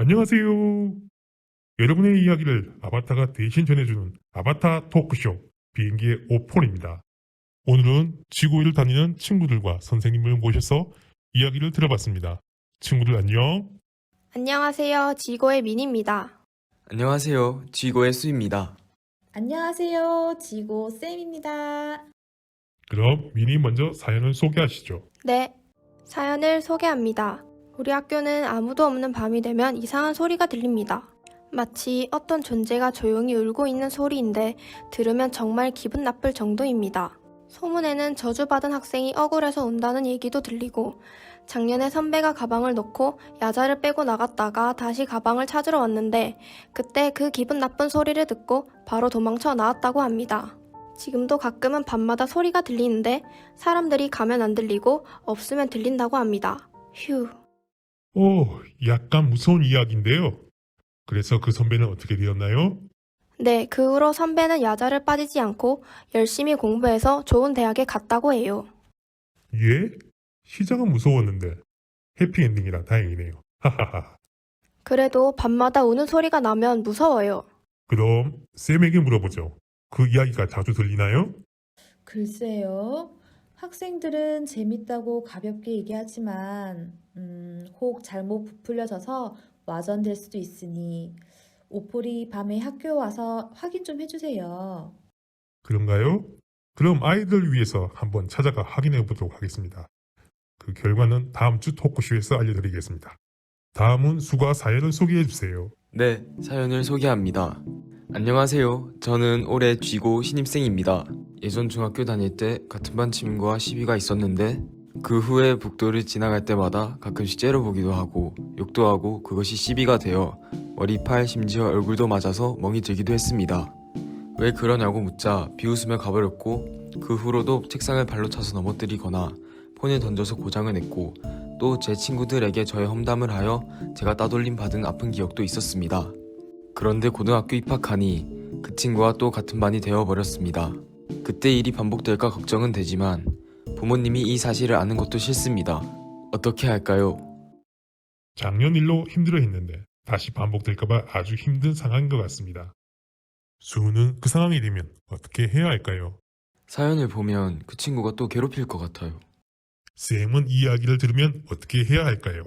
안녕하세요. 여러분의 이야기를 아바타가 대신 전해주는 아바타 토크쇼 비행기의 오폰입니다. 오늘은 지구를 다니는 친구들과 선생님을 모셔서 이야기를 들어봤습니다. 친구들 안녕. 안녕하세요. 지고의 민입니다. 안녕하세요. 지고의 수입니다. 안녕하세요. 지고 쌤입니다. 그럼 미니 먼저 사연을 소개하시죠. 네. 사연을 소개합니다. 우리 학교는 아무도 없는 밤이 되면 이상한 소리가 들립니다. 마치 어떤 존재가 조용히 울고 있는 소리인데 들으면 정말 기분 나쁠 정도입니다. 소문에는 저주받은 학생이 억울해서 운다는 얘기도 들리고 작년에 선배가 가방을 놓고 야자를 빼고 나갔다가 다시 가방을 찾으러 왔는데 그때 그 기분 나쁜 소리를 듣고 바로 도망쳐 나왔다고 합니다. 지금도 가끔은 밤마다 소리가 들리는데 사람들이 가면 안 들리고 없으면 들린다고 합니다. 휴. 오, 약간 무서운 이야기인데요. 그래서 그 선배는 어떻게 되었나요? 네, 그 후로 선배는 야자를 빠지지 않고 열심히 공부해서 좋은 대학에 갔다고 해요. 예? 시작은 무서웠는데 해피엔딩이라 다행이네요. 하하하. 그래도 밤마다 우는 소리가 나면 무서워요. 그럼 쌤에게 물어보죠. 그 이야기가 자주 들리나요? 글쎄요. 학생들은 재밌다고 가볍게 얘기하지만, 음, 혹 잘못 부풀려져서 와전될 수도 있으니, 오폴이 밤에 학교 와서 확인 좀 해주세요. 그런가요? 그럼 아이들 위해서 한번 찾아가 확인해 보도록 하겠습니다. 그 결과는 다음 주 토크쇼에서 알려드리겠습니다. 다음은 수가 사연을 소개해 주세요. 네, 사연을 소개합니다. 안녕하세요. 저는 올해 쥐고 신입생입니다. 예전 중학교 다닐 때 같은 반 친구와 시비가 있었는데 그 후에 북도를 지나갈 때마다 가끔씩 째려보기도 하고 욕도 하고 그것이 시비가 되어 머리, 팔, 심지어 얼굴도 맞아서 멍이 들기도 했습니다. 왜 그러냐고 묻자 비웃으며 가버렸고 그 후로도 책상을 발로 차서 넘어뜨리거나 폰을 던져서 고장을 냈고 또 제 친구들에게 저의 험담을 하여 제가 따돌림 받은 아픈 기억도 있었습니다. 그런데 고등학교 입학하니 그 친구와 또 같은 반이 되어버렸습니다. 그때 일이 반복될까 걱정은 되지만 부모님이 이 사실을 아는 것도 싫습니다. 어떻게 할까요? 작년 일로 힘들어 했는데 다시 반복될까봐 아주 힘든 상황인 것 같습니다. 수는 그 상황이 되면 어떻게 해야 할까요? 사연을 보면 그 친구가 또 괴롭힐 것 같아요. 쌤은 이 이야기를 들으면 어떻게 해야 할까요?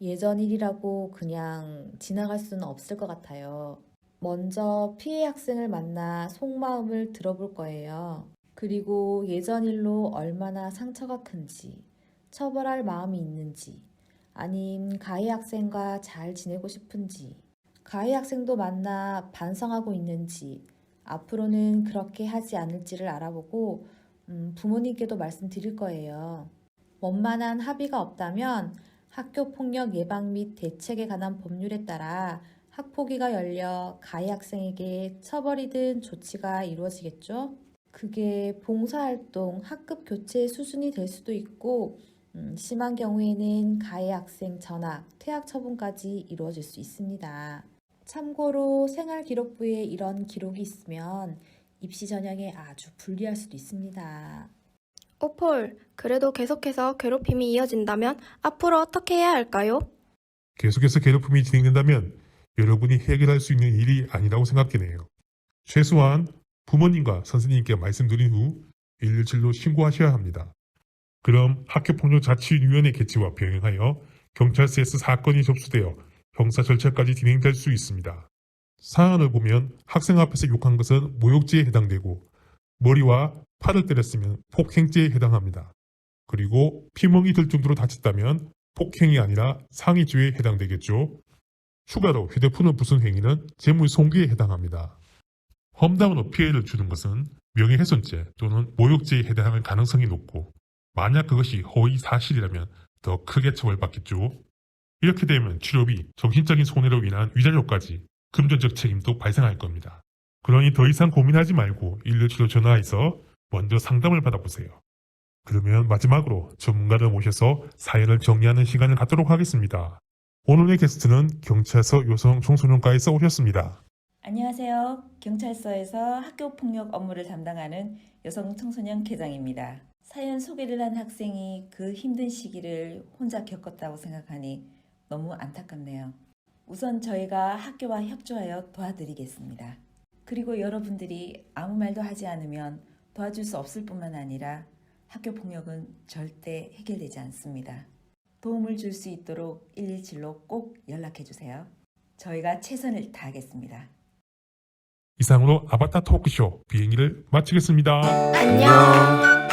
예전 일이라고 그냥 지나갈 수는 없을 것 같아요. 먼저 피해 학생을 만나 속마음을 들어볼 거예요. 그리고 예전 일로 얼마나 상처가 큰지, 처벌할 마음이 있는지, 아님 가해 학생과 잘 지내고 싶은지, 가해 학생도 만나 반성하고 있는지, 앞으로는 그렇게 하지 않을지를 알아보고 음, 부모님께도 말씀드릴 거예요. 원만한 합의가 없다면 학교 폭력 예방 및 대책에 관한 법률에 따라 학폭위가 열려 가해 학생에게 처벌이든 조치가 이루어지겠죠. 그게 봉사활동, 학급 교체 수준이 될 수도 있고, 음, 심한 경우에는 가해 학생 전학, 퇴학 처분까지 이루어질 수 있습니다. 참고로 생활기록부에 이런 기록이 있으면 입시 전형에 아주 불리할 수도 있습니다. 오폴, 그래도 계속해서 괴롭힘이 이어진다면 앞으로 어떻게 해야 할까요? 계속해서 괴롭힘이 진행된다면 여러분이 해결할 수 있는 일이 아니라고 생각되네요. 최소한 부모님과 선생님께 말씀드린 후 117로 신고하셔야 합니다. 그럼 학교폭력 자치위원회 개최와 병행하여 경찰서에서 사건이 접수되어 형사 절차까지 진행될 수 있습니다. 사안을 보면 학생 앞에서 욕한 것은 모욕죄에 해당되고 머리와 팔을 때렸으면 폭행죄에 해당합니다. 그리고 피멍이 들 정도로 다쳤다면 폭행이 아니라 상해죄에 해당되겠죠. 추가로 휴대폰을 부순 행위는 재물 손괴에 해당합니다. 험담으로 피해를 주는 것은 명예훼손죄 또는 모욕죄에 해당할 가능성이 높고 만약 그것이 허위 사실이라면 더 크게 처벌받겠죠. 이렇게 되면 치료비, 정신적인 손해로 인한 위자료까지 금전적 책임도 발생할 겁니다. 그러니 더 이상 고민하지 말고 117로 전화해서 먼저 상담을 받아보세요. 그러면 마지막으로 전문가를 모셔서 사연을 정리하는 시간을 갖도록 하겠습니다. 오늘의 게스트는 경찰서 여성 청소년과에서 오셨습니다. 안녕하세요. 경찰서에서 학교 폭력 업무를 담당하는 여성 청소년 계장입니다. 사연 소개를 한 학생이 그 힘든 시기를 혼자 겪었다고 생각하니 너무 안타깝네요. 우선 저희가 학교와 협조하여 도와드리겠습니다. 그리고 여러분들이 아무 말도 하지 않으면 도와줄 수 없을 뿐만 아니라 학교 폭력은 절대 해결되지 않습니다. 도움을 줄 수 있도록 117로 꼭 연락해 주세요. 저희가 최선을 다하겠습니다. 이상으로 아바타 토크쇼 비행기를 마치겠습니다. 안녕.